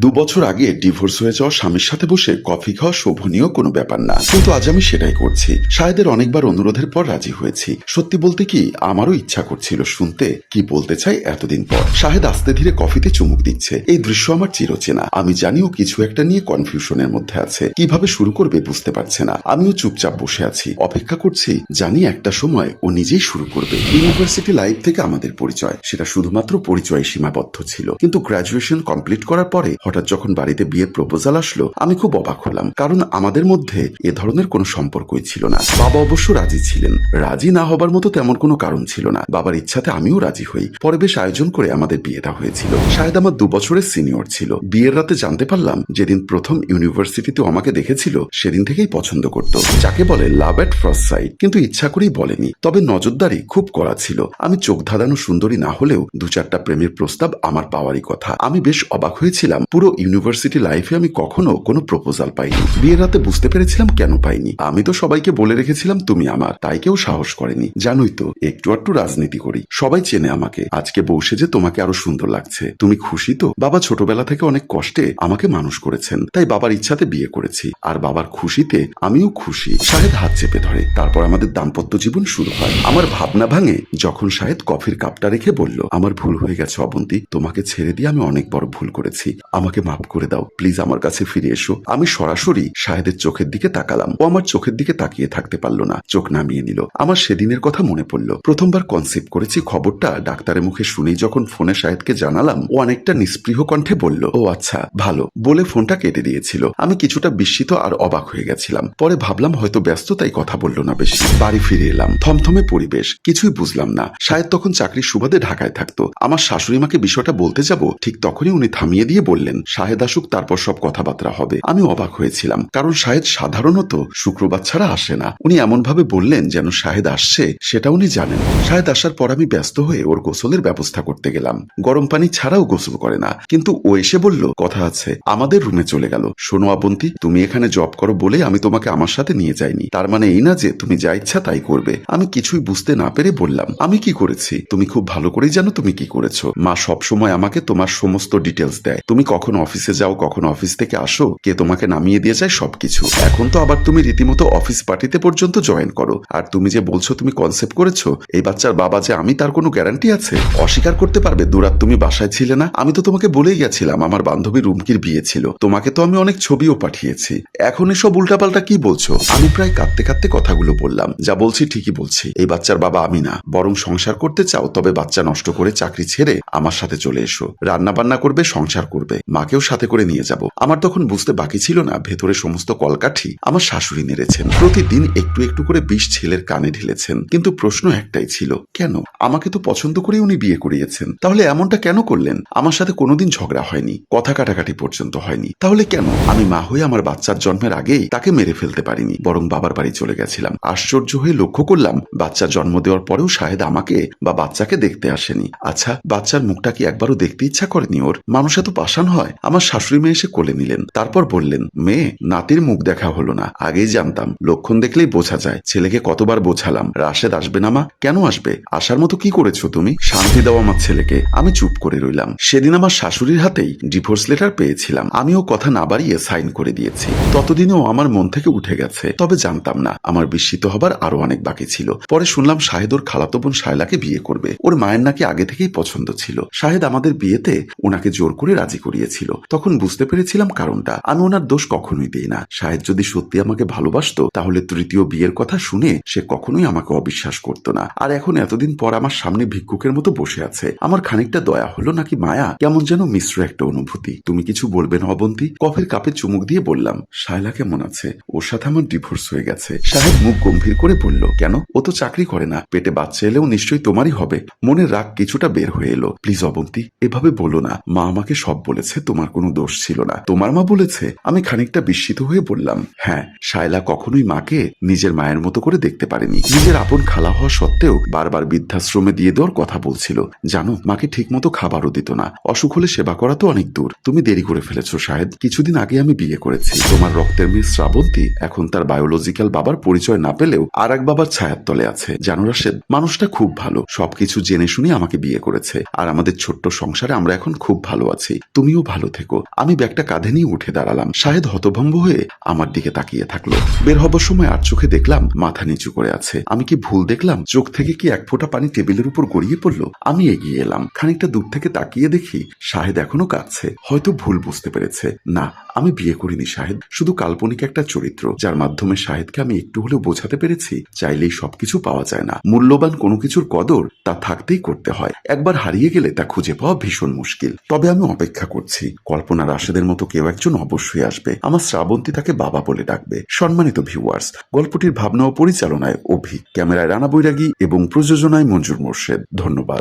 দু বছর আগে ডিভোর্স হয়ে যাওয়া স্বামীর সাথে বসে কফি খাওয়া শোভনীয় কোনো ব্যাপার না। কিন্তু আজ আমি সেটাই করছি। শাহেদের অনেকবার অনুরোধের পর রাজি হয়েছি। সত্যি বলতে কি, আমারও ইচ্ছা করছিল শুনতে। কি বলতে চাই এতদিন পর? শাহেদ আস্তে ধীরে কফিতে চুমুক দিচ্ছে। এই দৃশ্য আমার চিরচেনা। আমি জানিও কিছু একটা নিয়ে কনফিউশনের মধ্যে আছে। কীভাবে শুরু করবে বুঝতে পারছে না। আমিও চুপচাপ বসে আছি। অপেক্ষা করছি, জানি একটা সময় ও নিজেই শুরু করবে। ইউনিভার্সিটি লাইফ থেকে আমাদের পরিচয়। সেটা শুধুমাত্র পরিচয়ে সীমাবদ্ধ ছিল। কিন্তু গ্রাজুয়েশন কমপ্লিট করার পরে হঠাৎ যখন বাড়িতে বিয়ের প্রপোজাল আসলো, আমি খুব অবাক হলাম, কারণ আমাদের মধ্যে এ ধরনের কোনো সম্পর্কই ছিল না। বাবা অবশ্য রাজি ছিলেন। রাজি না হবার মতো তেমন কোনো কারণ ছিল না। বাবার ইচ্ছাতে আমিও রাজি হই। পরে বেশ আয়োজন করে আমাদের বিয়েটা হয়েছিল। শায়দ আমার দু বছরের সিনিয়র ছিল। বিয়ের রাতে জানতে পারলাম, যেদিন প্রথম ইউনিভার্সিটিতে আমাকে দেখেছিল, সেদিন থেকেই পছন্দ করত। যাকে বলে লাভ এট ফার্স্ট সাইট কিন্তু ইচ্ছা করেই বলেনি। তবে নজরদারি খুব করা ছিল। আমি চোখ ধাঁধানো সুন্দরী না হলেও দু চারটা প্রেমের প্রস্তাব আমার পাওয়ারই কথা। আমি বেশ অবাক হয়েছিলাম। পুরো ইউনিভার্সিটি লাইফে আমি কখনো কোনো প্রপোজাল পাইনি। বিয়ের রাতে বুঝতে পেরেছিলাম কেন পাইনি। আমি তো সবাইকে বলে রেখেছিলাম তুমি আমার, তাই কেউ সাহস করেনি। জানোই তো, একটু একটু রাজনীতি করি। সবাই চেনে আমাকে। আজকে বসে যে তোমাকে আরও সুন্দর লাগছে। তুমি খুশি তো? বাবা ছোটবেলা থেকে অনেক কষ্টে আমাকে মানুষ করেছেন। তাই বাবার ইচ্ছাতে বিয়ে করেছি। আর বাবার খুশিতে আমিও খুশি। শাহেদ হাত চেপে ধরে। তারপর আমাদের দাম্পত্য জীবন শুরু হয়। আমার ভাবনা ভাঙে যখন শাহেদ কফির কাপটা রেখে বলল, আমার ভুল হয়ে গেছে অবন্তী। তোমাকে ছেড়ে দিয়ে আমি অনেক বড় ভুল করেছি। আমাকে মাফ করে দাও। প্লিজ আমার কাছে ফিরে এসো। আমি সরাসরি শাহেদের চোখের দিকে তাকালাম। ও আমার চোখের দিকে তাকিয়ে থাকতে পারল না। চোখ নামিয়ে নিল। আমার সেদিনের কথা মনে পড়ল। প্রথমবার কনসেপ্ট করেছি খবরটা ডাক্তারের মুখে শুনেই যখন ফোনে শাহেদকে জানালাম, ও অনেকটা নিস্পৃহ কণ্ঠে বলল, ও আচ্ছা ভালো, বলে ফোনটা কেটে দিয়েছিল। আমি কিছুটা বিস্মিত আর অবাক হয়ে গেছিলাম। পরে ভাবলাম হয়তো ব্যস্ত তাই কথা বলল না বেশি। বাড়ি ফিরে এলাম। থমথমে পরিবেশ, কিছুই বুঝলাম না। শায়দ তখন চাকরির সুবাদে ঢাকায় থাকতো। আমার শাশুড়ি মাকে বিষয়টা বলতে যাব, ঠিক তখনই উনি থামিয়ে দিয়ে বললেন শাহেদ আসুক, তারপর সব কথাবার্তা হবে। আমি অবাক হয়েছিলাম, কারণ শাহেদ সাধারণত শুক্রবার ছাড়া আসে না। উনি এমন ভাবে বললেন যেন শাহেদ আসছে, সেটা উনি জানেন। শাহেদ আসার পর আমি ব্যস্ত হয়ে ওর গোসলের ব্যবস্থা করতে গেলাম। গরম পানি ছাড়াও গোসল করে না। কিন্তু ও এসে বলল, কথা আছে, আমাদের রুমে চলে গেল। শোনো অবন্তী তুমি এখানে জব করো বলে আমি তোমাকে আমার সাথে নিয়ে যাইনি। তার মানে এই না যে তুমি যা ইচ্ছা তাই করবে। আমি কিছুই বুঝতে না পেরে বললাম, আমি কি করেছি? তুমি খুব ভালো করেই জানো তুমি কি করেছ। মা সবসময় আমাকে তোমার সমস্ত ডিটেলস দেয়। তুমি কখন অফিসে যাও, কখন অফিস থেকে আসো, কে তোমাকে নামিয়ে দিয়ে যায়, সবকিছু। এখন তো আবার তুমি রীতিমতো অফিস পার্টিতে পর্যন্ত জয়েন করো। আর তুমি যে বলছো তুমি কনসেপ্ট করেছ, এই বাচ্চার বাবা যে আমি, তার কোনো গ্যারান্টি আছে? অস্বীকার করতে পারবে? দুরাত তুমি বাসায় ছিলে না? আমি তো তোমাকে বলেই গেছিলাম, আমার বান্ধবী রুমকির বিয়ে ছিল। তোমাকে তো আমি অনেক ছবিও পাঠিয়েছি। এখন এসব উল্টাপাল্টা কি বলছো? আমি প্রায় কাঁদতে কাঁদতে কথাগুলো বললাম। যা বলছি ঠিকই বলছি। এই বাচ্চার বাবা আমি না। বরং সংসার করতে চাও, তবে বাচ্চা নষ্ট করে চাকরি ছেড়ে আমার সাথে চলে এসো। রান্না বান্না করবে, সংসার করবে। মাকেও সাথে করে নিয়ে যাব। আমার তখন বুঝতে বাকি ছিল না, ভেতরে সমস্ত কলকাঠি আমার শাশুড়ি নেড়েছেন প্রতিদিন একটু একটু করে বিষ ছেলের কানে ঢেলেছেন। কিন্তু প্রশ্ন একটাই ছিল, কেন? আমাকে তো পছন্দ করে উনি বিয়ে করিয়েছেন। তাহলে এমনটা কেন করলেন? আমার সাথে কোনোদিন ঝগড়া হয়নি, কথা কাটাকাটি পর্যন্ত হয়নি। তাহলে কেন? আমি মা হয়ে আমার বাচ্চার জন্মের আগেই তাকে মেরে ফেলতে পারিনি, বরং বাবার বাড়ি চলে গেছিলাম। আশ্চর্য হয়ে লক্ষ্য করলাম বাচ্চা জন্ম দেওয়ার পরেও শাহেদ আমাকে বা বাচ্চাকে দেখতে আসেনি। আচ্ছা বাচ্চার মুখটা কি একবারও দেখতে ইচ্ছা করেনি ওর? মানুষ এত পাষাণ হয়। আমার শাশুড়ি মেয়ে এসে কোলে নিলেন। তারপর বললেন, মেয়ে, নাতির মুখ দেখা হলো না। আগেই জানতাম। লক্ষণ দেখলেই বোঝা যায়। ছেলেকে কতবার বোঝালাম। রাশেদ আসবে না মা? কেন আসবে? আসার মতো কি করেছ তুমি? শান্তি দাও আমার ছেলেকে। আমি চুপ করে রইলাম। সেদিন আমার শাশুড়ির হাতেই ডিভোর্স লেটার পেয়েছিলাম। আমিও কথা না বাড়িয়ে সাইন করে দিয়েছি। ততদিনেও আমার মন থেকে উঠে গেছে। তবে জানতাম না। আমার বিস্মিত হবার আরও অনেক বাকি ছিল। পরে শুনলাম শাহেদ ওর খালাতো বোন শায়লাকে বিয়ে করবে। ওর মায়ের নাকি আগে থেকেই পছন্দ ছিল। শাহেদ আমাদের বিয়েতে ওনাকে জোর করে রাজি করিয়েছিল তখন বুঝতে পেরেছিলাম কারণটা। আমি ওনার দোষ কখনোই দিই না। শাহেদ যদি সত্যি আমাকে ভালোবাসতো, তাহলে তৃতীয় বিয়ের কথা শুনে সে কখনোই আমাকে অবিশ্বাস করতো না। আর এখন এতদিন পর আমার সামনে ভিক্ষুকের মতো বসে আছে। আমার খানিকটা দয়া হলো নাকি মায়া? কেমন যেন মিশ্র একটা অনুভূতি। তুমি কিছু বলবে না অবন্তী? কফের কাপে চুমুক দিয়ে বললাম, শায়লা কেমন আছে? ওর সাথে আমার ডিভোর্স হয়ে গেছে। সাহেব মুখ গম্ভীর করে বলল, কেন? ও তো চাকরি করে না। পেটে বাচ্চা এলেও নিশ্চয়ই তোমারই হবে। মনের রাগ কিছুটা বের হয়ে এলো। প্লিজ অবন্তি, এভাবে বলো না। মা আমাকে সব বলেছে তোমার কোনো দোষ ছিল না। তোমার মা বলেছে, আমি খানিকটা বিস্মিত হয়ে বললাম হ্যাঁ শায়লা কখনোই মাকে নিজের মায়ের মতো করে দেখতে পারেনি। নিজের আপন খালা হওয়া সত্ত্বেও বারবার বৃদ্ধাশ্রমে দিয়ে দেওয়ার কথা বলছিল। জানো, মাকে ঠিকমতো খাবারও দিত না। অসুখ হলে সেবা করা তো অনেক দূর। তুমি দেরি করে ফেলেছো শাহেদ কিছুদিন আগে আমি বিয়ে করেছি। তোমার রক্তের মেয়ে শ্রাবন্তী এখন তার বায়োলজিক্যাল বাবার পরিচয় না পেলেও আর এক বাবার ছায়ার তলে আছে। জানো রাশেদ, মানুষটা খুব ভালো। সবকিছু জেনে শুনে আমাকে বিয়ে করেছে। আর আমাদের ছোট্ট সংসারে আমরা এখন খুব ভালো আছি। তুমিও ভালো থেকো। আমি ব্যাগটা কাঁধে নিয়ে উঠে দাঁড়ালাম। শাহেদ হতভম্ব হয়ে আমার দিকে তাকিয়ে থাকল। বের হবার সময় আর চোখে দেখলাম মাথা নিচু করে আছে। আমি কি ভুল দেখলাম? চোখ থেকে কি এক ফোঁটা পানি টেবিলের উপর গড়িয়ে পড়ল? আমি এগিয়ে এলাম। খানিকটা দূর থেকে তাকিয়ে দেখি শাহেদ এখনও কাঁদছে। হয়তো ভুল বুঝতে পেরেছে। না, আমি বিয়ে করিনি শাহেদ। শুধু কাল্পনিক একটা চরিত্র, যার মাধ্যমে শাহেদকে আমি একটু হলেও বোঝাতে পেরেছি, চাইলেই সবকিছু পাওয়া যায় না। মূল্যবান কোনো কিছুর কদর তা থাকতেই করতে হয়। একবার হারিয়ে গেলে তা খুঁজে পাওয়া ভীষণ মুশকিল। তবে আমি অপেক্ষা করছি। কল্পনা রাশেদের মতো কেউ একজন অবশ্যই আসবে। আমার শ্রাবন্তী তাকে বাবা বলে ডাকবে। সম্মানিত ভিউয়ার্স গল্পটির ভাবনা ও পরিচালনায় অভি, ক্যামেরায় রানা বৈরাগী এবং প্রযোজনায় মঞ্জুর মোর্শেদ। ধন্যবাদ।